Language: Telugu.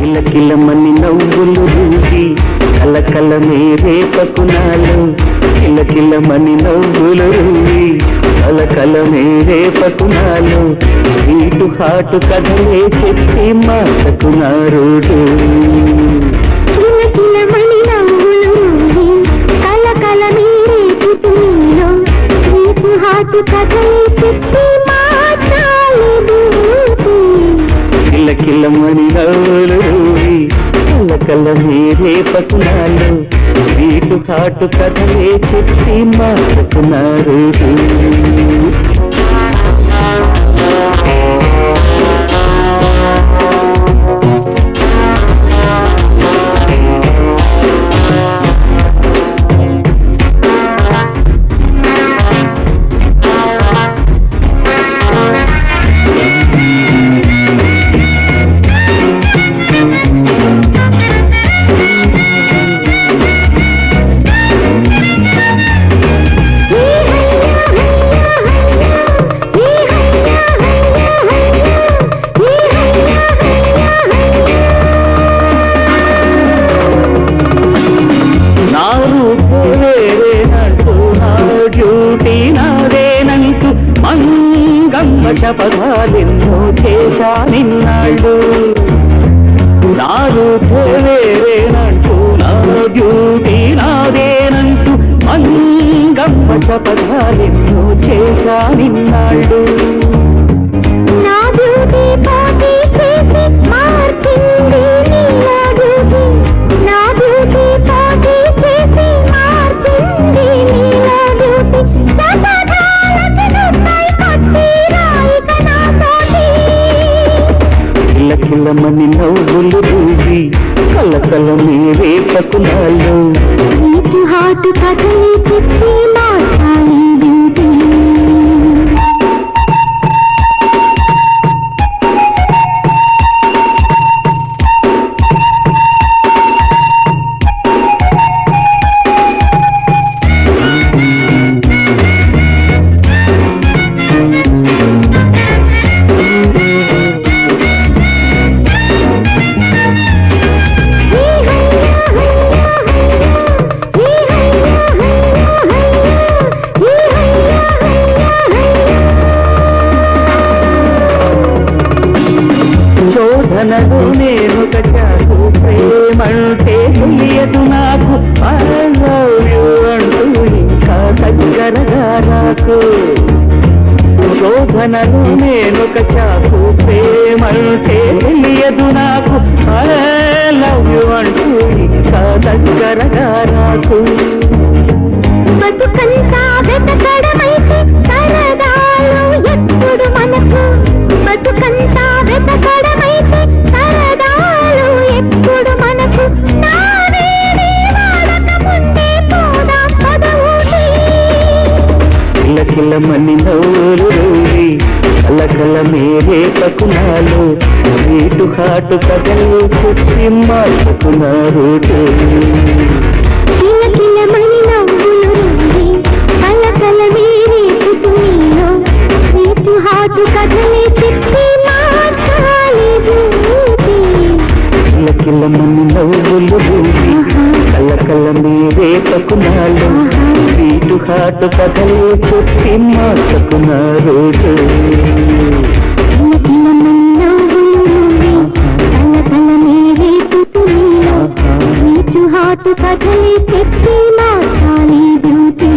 కిలకిలమని నవ్వులు రూపి కలకల మేరే పకునాలు. కిలకిలమని నవ్వులు రూపి కలకల మేరే పకునాలు. ఇటు హాటు కథలే చెప్పి మాటకున్నారు కిలకిలమని నవ్వులు రూహి, కలకల మీరే హాటు కథలే చెప్పి కిలకిలమని నవ్వులు కళ్ళ కళ్ళ మీరే పకునాలు ఇటు కాటు కథలే చెప్పి మాటకున్నారుడు మంగమ్మ చేశా నిన్నాళ్ళు నాలు వేరేనంటూ నా డ్యూటీ నాదేనంటూ మంగమ్మ శపథాలెన్నో చేశా నిన్నాళ్ళు నా డ్యూటీ పోటీ చేసి కిలకిలమని నవ్వులు రూపి కలకల మీరే పకునాలు నీకు హాటు కథలే చెప్పి నేను కట్టాడు ప్రేమంటే తెలియదు నాకు. I love you అంటూ ఇంకా దగ్గరగా నాకు. శోభనలు నేను కచాకు ప్రేమంటే తెలియదు నాకు. I love you అంటూ ఇంకా దగ్గరగా నాకు. కిలకిలమని నవ్వులు రూరి కలకల మేరే పకునాలు వీటు హాటు కథలు చెప్పి మార్చుకున్నారు కిలకిలమని కిలకిలమని నవ్వులు రూరి కలకల మేరే పకునాలు. వీటు హాటు కథలు చెప్పి మార్చుకున్నారు కిలకిలమని నవ్వులు హాటు కథలే చెప్పి మార్చాలి డ్యూటీ